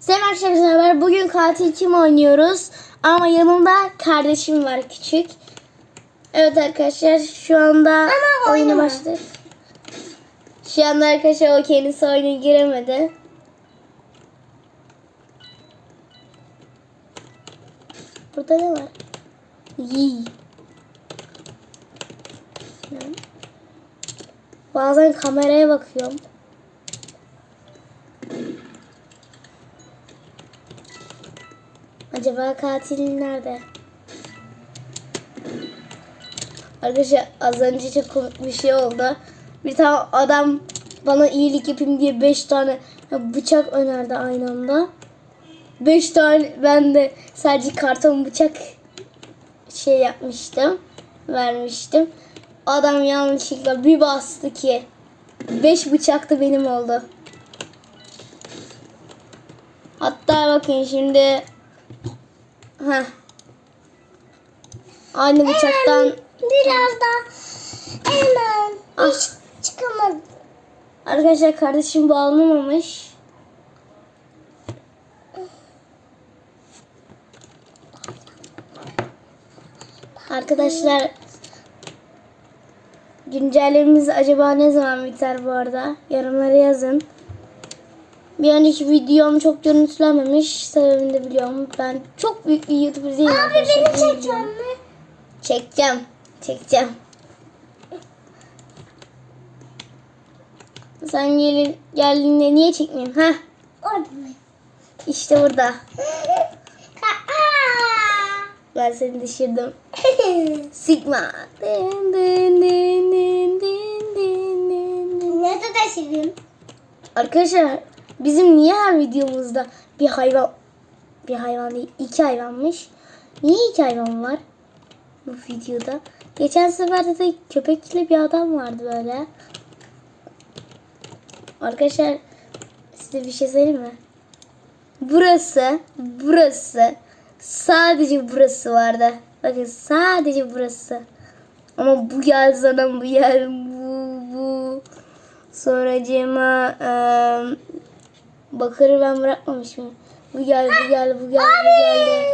Selam arkadaşlar. Bugün katil kim oynuyoruz? Ama yanımda kardeşim var küçük. Evet arkadaşlar şu anda oyuna oynama. başladı. Şu anda arkadaşlar o kendisi oyuna giremedi. Burada ne var? Yii. Bazen kameraya bakıyorum. Acaba katil nerede? Arkadaşlar az önce çok komik bir şey oldu. Bir tane adam bana iyilik yapayım diye 5 tane bıçak önerdi aynı anda. 5 tane ben de sadece karton bıçak şey yapmıştım. Vermiştim. Adam yanlışlıkla bir bastı ki 5 bıçak da benim oldu. Hatta bakın şimdi Heh. Aynı bıçaktan Biraz da hemen Ah. hiç çıkamadım. arkadaşlar kardeşim bağlanamamış. Arkadaşlar güncellememiz acaba ne zaman biter bu arada? Yorumlara yazın. Bir önceki videom çok görüntülenmemiş. Sebebini de biliyorum. Ben çok büyük bir YouTuber değilim Abi arkadaşlar. beni çekeceksin mi? Çekeceğim. Çekeceğim. Sen gelin, geldiğinde niye çekmeyeyim? Ha? Orada? İşte burada. Ben seni düşürdüm. Sigma. Din, din, din, din, din, din. Nerede taşıdın? Arkadaşlar bizim niye her videomuzda bir hayvan bir hayvan değil iki hayvanmış. Niye iki hayvan var bu videoda? Geçen seferde de köpekli bir adam vardı böyle. Arkadaşlar size bir şey söyleyeyim mi? Burası, burası, sadece burası vardı. Bakın sadece burası. Ama bu geldi sana bu yer, bu, bu. Sonracığıma eee bakırı ben bırakmamışım. Bu geldi, bu geldi, bu geldi, bu geldi.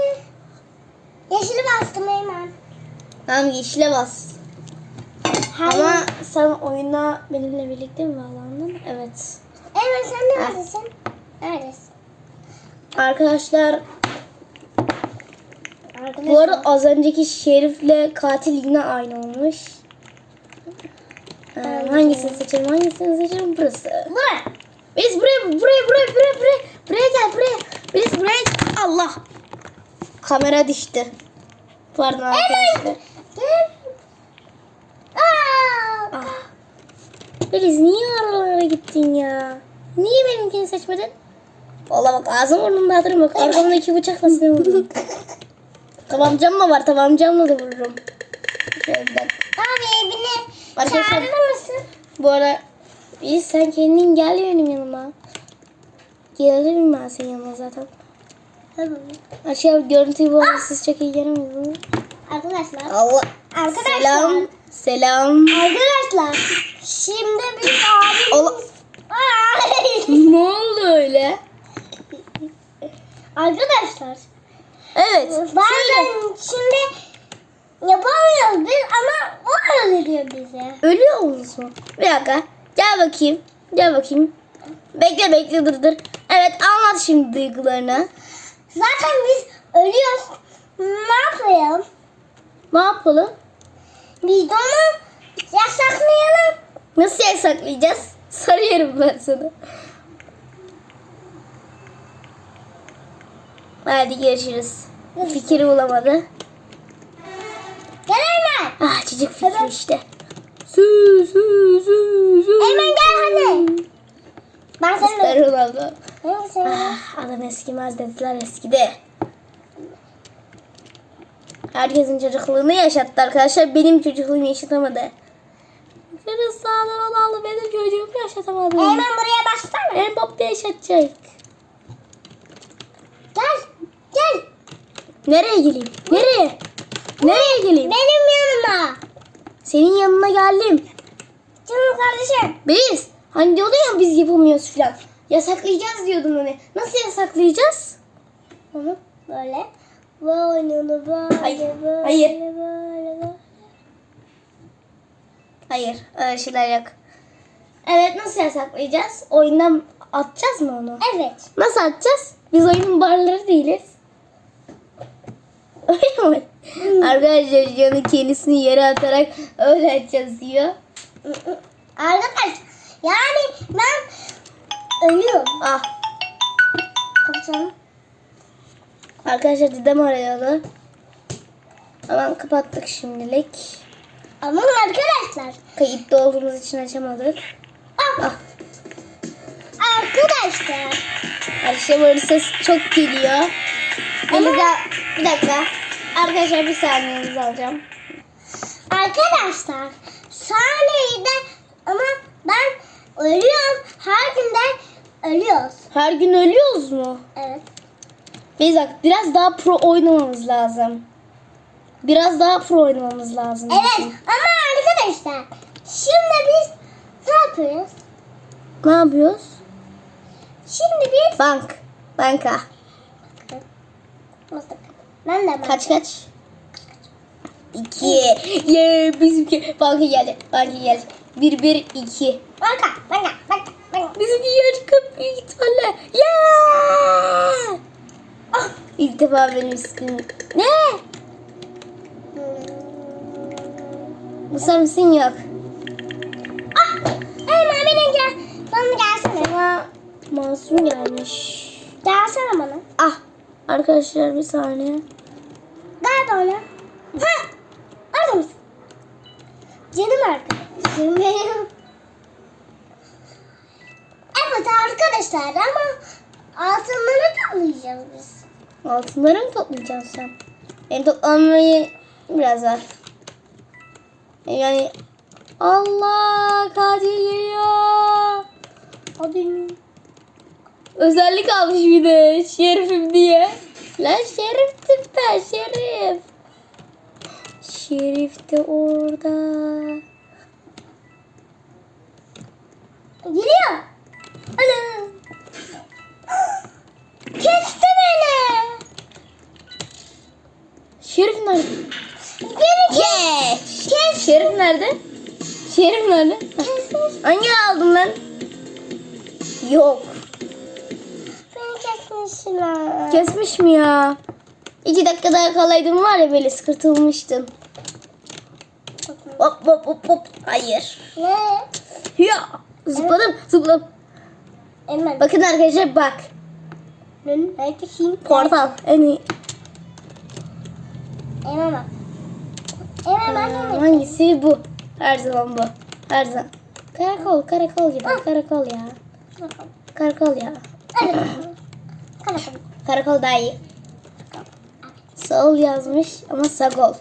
Yeşili bastım hemen. Tamam yeşile bas. Hayır. Ama sen oyuna benimle birlikte mi bağlandın? Evet. Evet sen neredesin? Neredesin? Arkadaşlar Arkadaşlar. bu arada az önceki şerifle katil yine aynı olmuş. Ee, hangisini seçelim? Hangisini seçelim? Burası. Buraya. Biz buraya, buraya, buraya, buraya, buraya, buraya gel, buraya. Biz buraya Allah. Kamera düştü. Pardon arkadaşlar. Gel. Aa! Ah. Beliz niye aralara gittin ya? Niye benimkini seçmedin? Valla bak ağzım burnumda hatırım bak. Arkamdaki bıçakla seni vururum. tamam camla var tamam camla da vururum. Şöyle bir dakika. Abi beni Arkadaşlar- çağırır mısın? Bu ara biz sen kendin gel benim yanıma. Gelirim ben senin yanına zaten. Aşağı görüntüyü bu arada siz çok iyi göremiyorsunuz. Arkadaşlar. Allah. Arkadaşlar. Selam. Selam. Arkadaşlar. Şimdi biz abimiz... Ne oldu öyle? Arkadaşlar. Evet. Söyle. Bazen şimdi yapamıyoruz biz ama o öğretiyor bize. Ölüyor musun? Bir dakika. Gel bakayım. Gel bakayım. Bekle bekle dur dur. Evet anlat şimdi duygularını. Zaten biz ölüyoruz. Ne yapalım? Ne yapalım? Biz de onu yasaklayalım. Nasıl yasaklayacağız? Sarıyorum ben sana. Hadi görüşürüz. Fikri bulamadı. Gel hemen. Ah çocuk fikri işte. Su su su su. Hemen gel hadi. Ben seni Cristiano Ronaldo. Ben seni Ah, adam eskimez dediler eskidi. Herkesin çocukluğunu yaşattı arkadaşlar. Benim çocukluğumu yaşatamadı. Cristiano Ronaldo benim çocuğumu yaşatamadı. Hemen buraya bassana. Mbappe yaşatacak. Gel. Gel. Nereye geleyim? Nereye? Nereye geleyim? Benim yanıma. Senin yanına geldim. Canım kardeşim. Biz hani diyordu ya biz yapamıyoruz filan. Yasaklayacağız diyordun hani. Nasıl yasaklayacağız? Onu böyle. Böyle böyle Hayır, böyle hayır. böyle böyle. Hayır öyle şeyler yok. Evet nasıl yasaklayacağız? Oyundan atacağız mı onu? Evet. Nasıl atacağız? Biz oyunun barları değiliz. Arkadaşlar canı kendisini yere atarak öyle atacağız diyor. Arkadaş yani ben ölüyorum. Ah Kapatalım. arkadaşlar dedem arıyordu. Ama kapattık şimdilik. Ama arkadaşlar. Kayıtta olduğumuz için açamadık. Ah, Ah arkadaşlar. Arkadaşlar böyle ses çok geliyor. Ama- Ama bir dakika. Arkadaşlar bir saniyenizi alacağım. Arkadaşlar sahneyde ama ben ölüyorum. Her gün de ölüyoruz. Her gün ölüyoruz mu? Evet. Beyza biraz daha pro oynamamız lazım. Biraz daha pro oynamamız lazım. Evet ama arkadaşlar şimdi biz ne yapıyoruz? Ne yapıyoruz? Şimdi biz Bank. Banka. Mıstık. Ben de ben. Kaç kaç? İki. Yeah, bizimki banka geldi. Banka geldi. Bir bir iki. Baka, baka, baka, baka. Bizimki yarı büyük ihtimalle. Yeah! Ah. İlk defa benim ismim. Ne? Musa mısın yok? Ah! Hey Mami'nin gel. Bana gelsene. Ama masum gelmiş. Gelsene bana. Ah arkadaşlar bir saniye. Gel bana. Ha! Orada mısın? Canım arkadaşım benim. Evet arkadaşlar ama altınları toplayacağız biz. Altınları mı toplayacaksın sen? Benim toplamayı biraz var. Yani Allah katil geliyor. Hadi. Özellik almış bir de şerifim diye. Lan şeriftim ben şerif. Şerif de orada. Geliyor. Ana. Kesti beni. Şerif nerede? Beni Yeah. kes. Şerif nerede? Şerif nerede? Hangi aldım ben? Yok. Kesmişler. Kesmiş mi ya? İki dakika daha kalaydım var ya böyle sıkırtılmıştın. Hop hop hop hop. Hayır. Ne? Ya. Zıpladım zıpladım. Hemen. Bakın arkadaşlar bak. Neredesin? Portal. En iyi. Hemen bak. Hemen bak. Hemen. hangisi bu? Her zaman bu. Her zaman. Karakol karakol gibi. Karakol ya. Karakol ya. Karakol. Karakol daha iyi. Saul yazmış ama Sagol.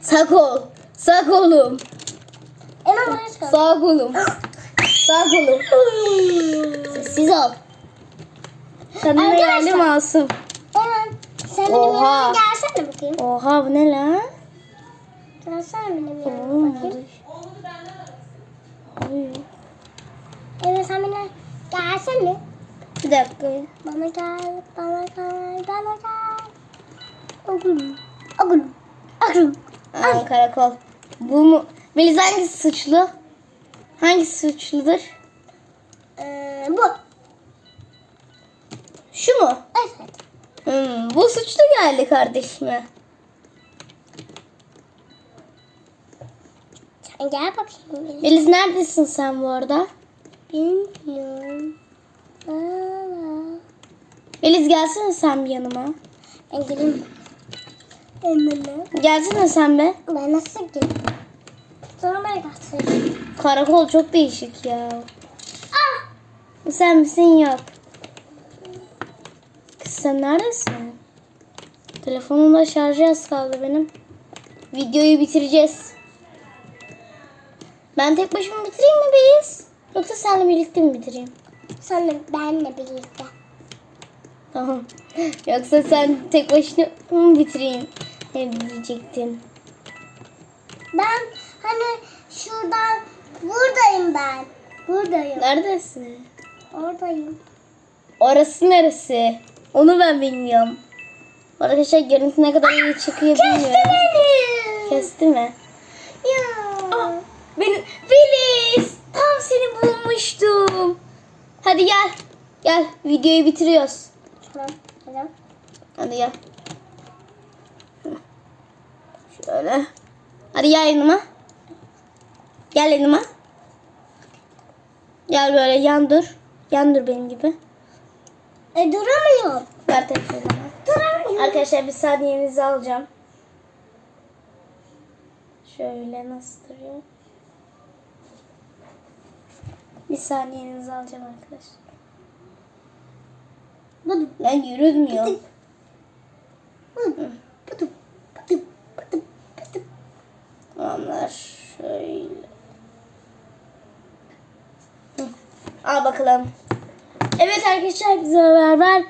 Sagol. Sagolum. Hemen buraya çıkalım. Sağ kolum. Sessiz ol. Kendine Arkadaşlar. geldi masum. Hemen. Sen benim Oha. yanıma gelsene bakayım. Oha bu ne lan? Gelsene benim yanıma bakayım. Ay, Evet sen bana gelsene. Bir dakika. Bana gel, bana gel, bana gel. Oğlum, oğlum, oğlum. Aa, karakol. Bu mu? Melis hangisi suçlu? Hangisi suçludur? Ee, bu. Şu mu? Evet. Hmm, bu suçlu geldi kardeşime. Sen gel bakayım. Melis neredesin sen bu arada? Bilmiyorum. Aa, Melis gelsene sen bir yanıma. Ben geleyim. Emine. Gelsene sen be. Ben nasıl gideyim? Sonra bana götür. Karakol çok değişik ya. Ah! Sen misin yok. Kız sen neredesin? Telefonumda şarjı az kaldı benim. Videoyu bitireceğiz. Ben tek başıma bitireyim mi biz? Yoksa seninle birlikte mi bitireyim? Sonra benle birlikte. Tamam. Yoksa sen tek başına mı bitireyim? Ne diyecektin? Ben hani şuradan buradayım ben. Buradayım. Neredesin? Oradayım. Orası neresi? Onu ben bilmiyorum. Arkadaşlar görüntü ne kadar iyi çıkıyor bilmiyorum. beni. Kesti mi? Ya. Benim Filiz tam seni bulmuştum. Hadi gel. Gel videoyu bitiriyoruz. Tamam. Tamam. Hadi gel. Şöyle. Hadi gel yanıma. Gel yanıma. Gel böyle yan dur. Yan dur benim gibi. E duramıyorum. Ver telefonu bana. Duramıyorum. Arkadaşlar bir saniyenizi alacağım. Şöyle nasıl duruyor? Bir saniyenizi alacağım arkadaşlar. Buldum. Lan yürüdmüyor. Buldum. Buldum. Buldum. Buldum. Buldum. Buldum. Tamamlar. Şöyle. Hı. Al bakalım. Evet arkadaşlar bizle beraber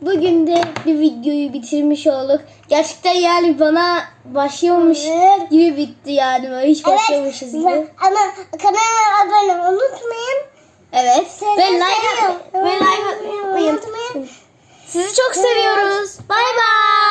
bugün de bir videoyu bitirmiş olduk. Gerçekten yani bana başlıyormuş Evet. gibi bitti yani. Böyle hiç başlamışız gibi. Ama kanala abone unutmayın. Evet. Selam ve like, ve like atmayı unutmayın. Sizi çok seviyoruz. Bay bay.